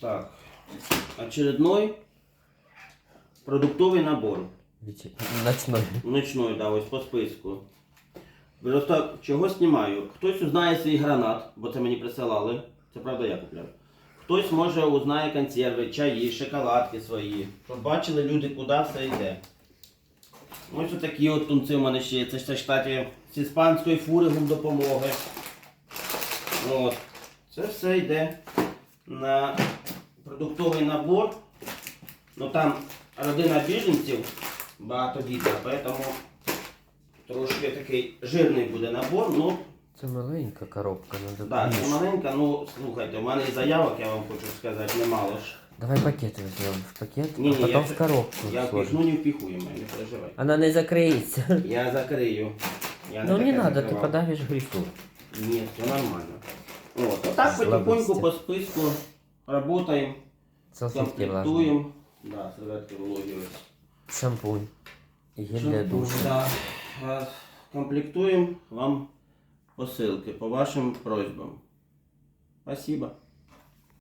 Так. Очередной продуктовий набор. Ночной. Ночной, да, ось по списку. Просто чого знімаю? Хтось узнає свій гранат, бо це мені присилали. Це правда я купляв. Хтось може узнає консерви, чаї, шоколадки свої. Щоб бачили люди, куди все йде. Ось такі от тунці в мене ще є. Це ж це штаті з іспанської фури допомоги. От. Це все йде на продуктовий набор. Ну там родина біженців багатодітна, поэтому трошки такий жирний буде набор. Ну, Це маленька коробка, надо да, це маленька, ну слухайте, у мене і заявок, я вам хочу сказати, немало ж. Давай пакет возьмем в пакет, Не-не, а потом я- в коробку Я сложим. впихну, не впихуємо, не переживай. Она не закроется. Я закрию. Я Ну не таке надо, ты закривав. подавишь грифу. Ні, все нормально. От, отак Слабості. потихоньку по списку работаем, Салфетки влажные. Да, серветки вологі. Шампунь. Гель для душу. да. Комплектуємо вам посилки по вашим просьбам. Спасибо.